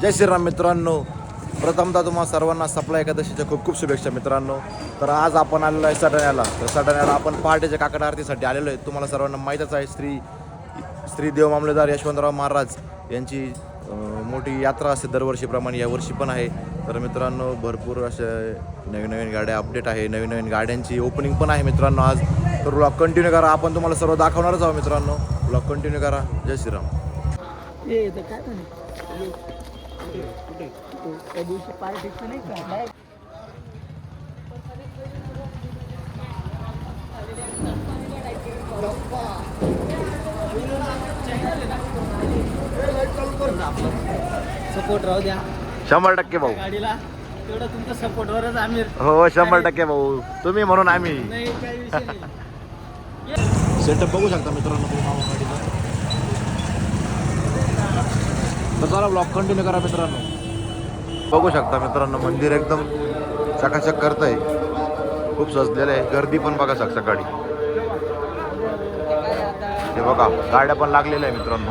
जय श्रीराम मित्रांनो. प्रथमतः तुम्हाला सर्वांना सप्लाय एकादशीच्या खूप खूप शुभेच्छा मित्रांनो. तर आज आपण आलेलो आहे सटाण्याला. तर सटाण्याला आपण पहाटेच्या काकड आरतीसाठी आलेलो आहे. तुम्हाला सर्वांना माहीतच आहे श्री श्री देव मामलेदार यशवंतराव महाराज यांची मोठी यात्रा असते दरवर्षीप्रमाणे. यावर्षी पण आहे. तर मित्रांनो भरपूर अशा नवीन नवीन गाड्या अपडेट आहे. नवीन नवीन गाड्यांची ओपनिंग पण आहे मित्रांनो आज. तर ब्लॉग कंटिन्यू करा. आपण तुम्हाला सर्व दाखवणारच आहोत मित्रांनो. ब्लॉग कंटिन्यू करा. जय श्रीराम. त्या दिवशी नाही का सपोर्ट राहू द्या. शंभर टक्के भाऊ. गाडीला तेवढं तुमच्या सपोर्टवरच आम्ही हो शंभर टक्के भाऊ. तुम्ही म्हणून आम्ही. नाही काही विषय नाही. सेटअप बघू शकता मित्रांनो तर चला ब्लॉग कंटिन्यू करा मित्रांनो. बघू शकता मित्रांनो मंदिर एकदम चकाचक करत आहे खूप सजलेलं आहे. गर्दी पण बघा शकता सकाळी. हे बघा गाड्या पण लागलेल्या आहे मित्रांनो.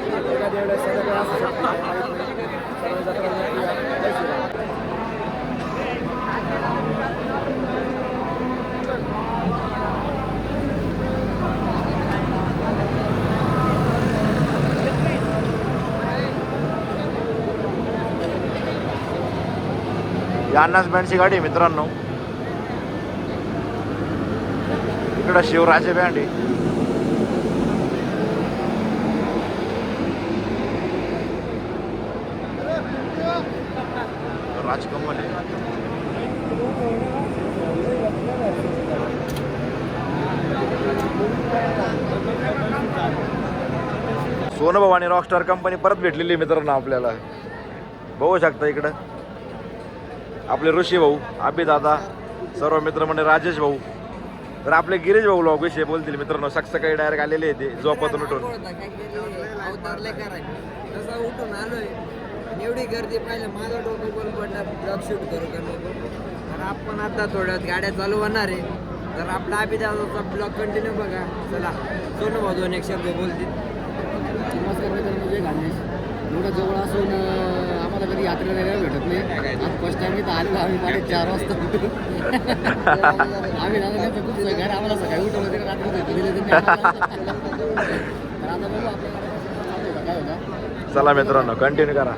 या अन्नाच बँडची गाडी आहे मित्रांनो. इकडं शिवराजे बँड आहे राजकमल आहे सोनभाऊ आणि रॉकस्टार कंपनी परत भेटलेली मित्रांनो आपल्याला. बघू शकता इकडं. आपले ऋषी भाऊ आबी दादा सर्व मित्र म्हणजे राजेश भाऊ. तर आपले गिरीश भाऊ लोक विषय बोलतील मित्रांनो. सकाळी डायरेक्ट आलेले आहे ते झोपातून उठून. एवढी गर्दी पाहिलं माझा डोकं बोल पडला ब्लॉग शूट करू का नको? तर आपण आता थोड्यात गाड्या चालू होणार आहे. तर आपला अभिदादाचा ब्लॉग कंटिन्यू बघा. चला सोनू भाऊ दोन एक शब्द बोलतील. म्हणजे नमस्कार मित्रांनो एवढं जवळ असून आम्हाला कधी यात्रेला जायला भेटत नाही. आज फर्स्ट टाइम इथं आलेलो आम्ही पाणी चार वाजता. आम्ही दादा त्यांचं खूप घर आम्हाला सकाळी उठवलं ते रात्री भेटू दिले त्यांनी तर आता बघू आपल्याला. काय होता चला मित्रांनो कंटिन्यू करा.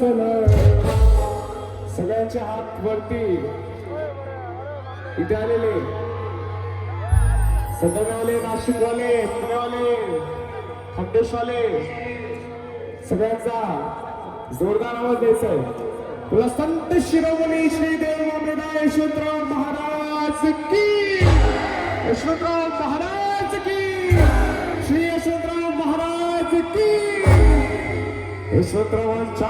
जाऊया सगळ्यांच्या हात वरती इथे आलेले. सदनवाले नाशिकवाले पुणेवाले खंडेशवाले सगळ्यांचा जोरदार आवाज द्यायचा आहे. तुला संत शिरोमणी श्री देव यशवंतराव महाराज की. यशवंतराव महाराज यशवंतरावांच्या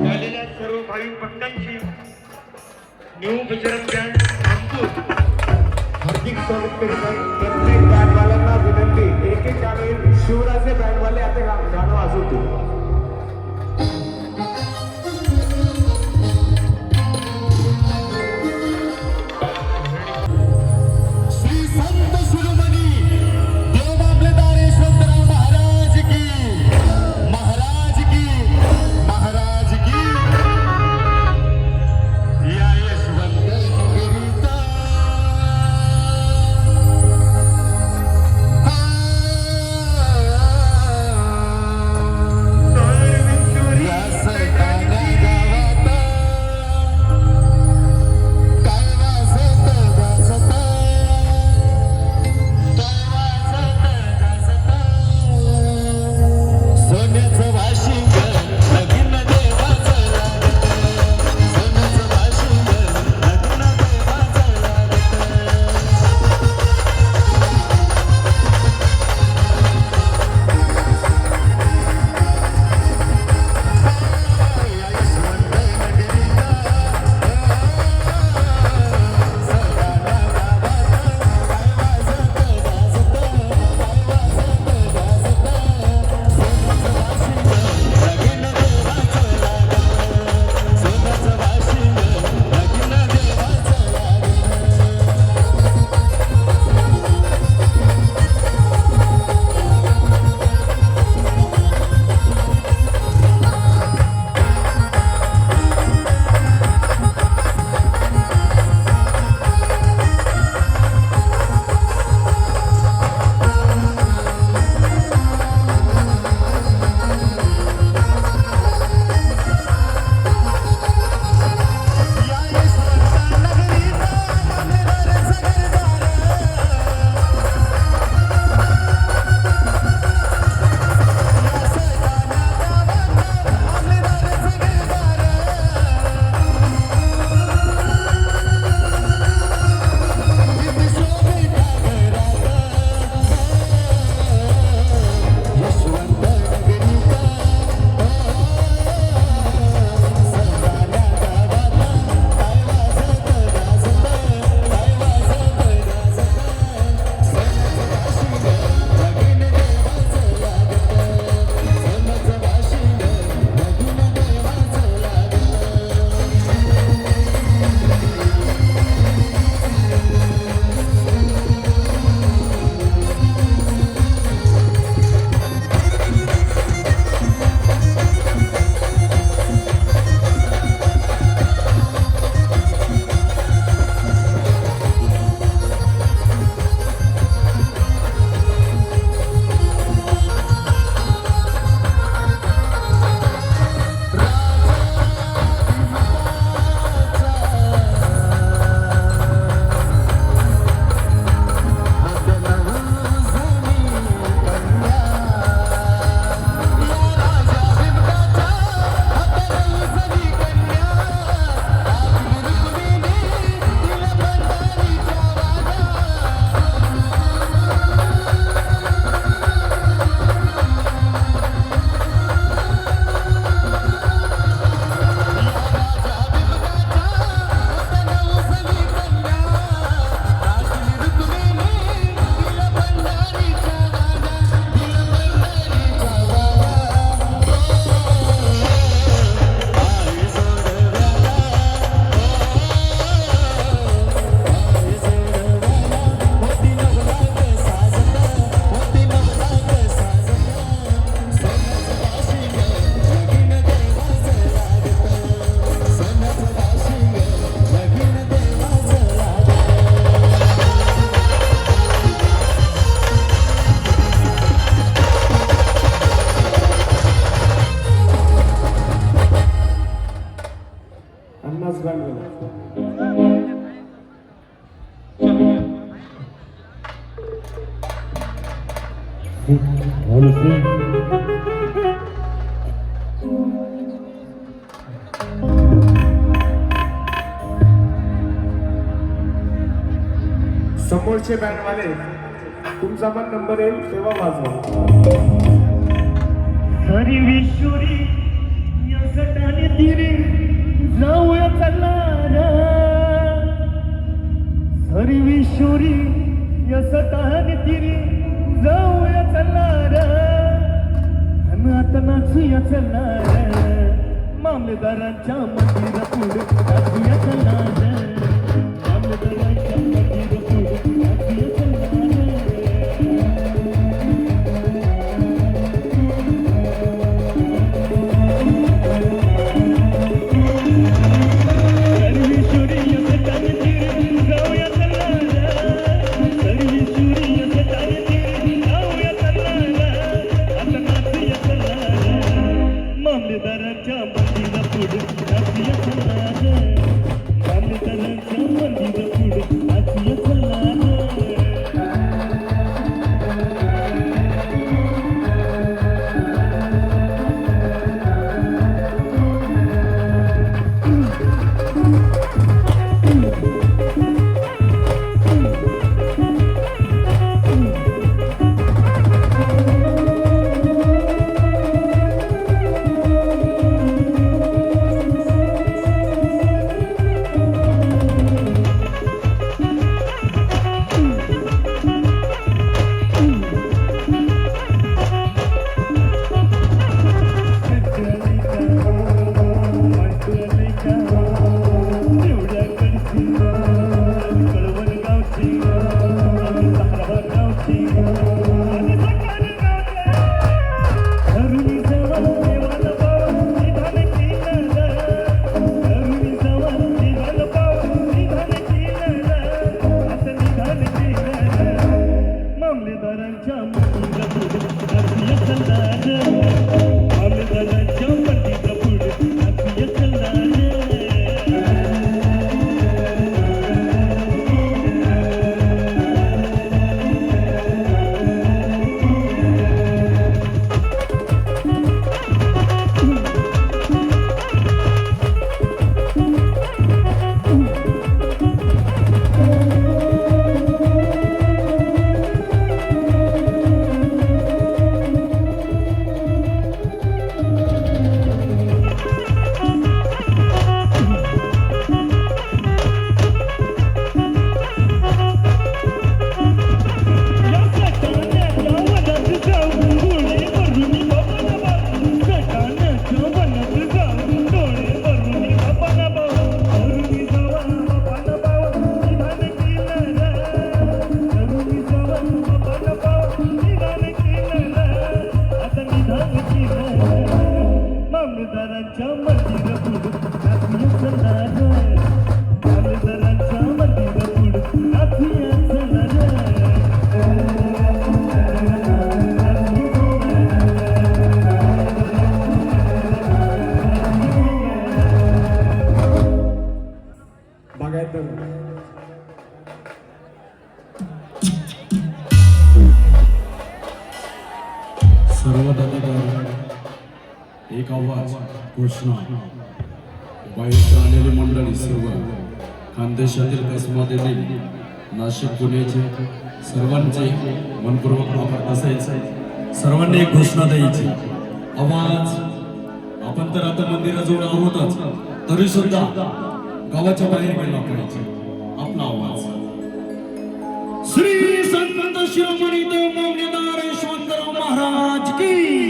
झालेल्या सर्व भाविक भक्तांची न्यू गुजरात बँड समोरचे बँडवाले तुमचा पण नंबर येईल तेव्हा वाजवा. हरी विश्वरी या सटाने तिरे जाऊया चालणार. हरी विश्वरी या सटाने तिरी जाऊया चालणार. आणि आता नाचूया चालणार. मामलेदारांच्या मंदिरा पुढे नाचूया चालणार. मामलेदारांच्या नाशिक पुण्याचे सर्वांचे मनपूर्वक आभार असायचे. सर्वांनी एक घोषणा द्यायची. आवाज आपण तर आता मंदिराजवळ आहोतच तरी सुद्धा गावाच्या बाहेर गेला पाहिजे आपला आवाज. श्री संत शिरोमणी देव मौल्यदार यशवंतराव महाराज की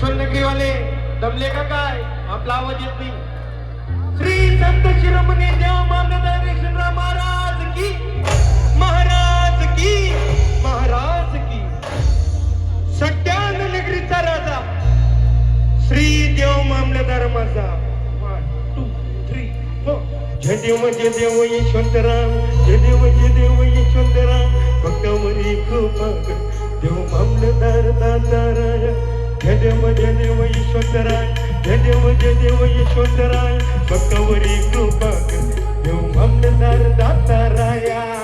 सोनगीवाले दमले का काय? आपला आवाज येत नाही. श्री संत शिरोमणी देव मानदारी कृष्णराव महाराज की महाराज की महाराज की. सट्यान नगरीचा राजा. श्री देव मामलेदार माझा. वन टू थ्री फोर जय देव जय देव यशवंतराम जय देव जय देव यशवंतराम भक्त मरी खूप देव मामलेदार दादा राजा. जय देव जय देव ईश्वराय जय देव जय देव ईश्वराय भक्तवरी कृपा देव दाता राया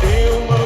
Deu uma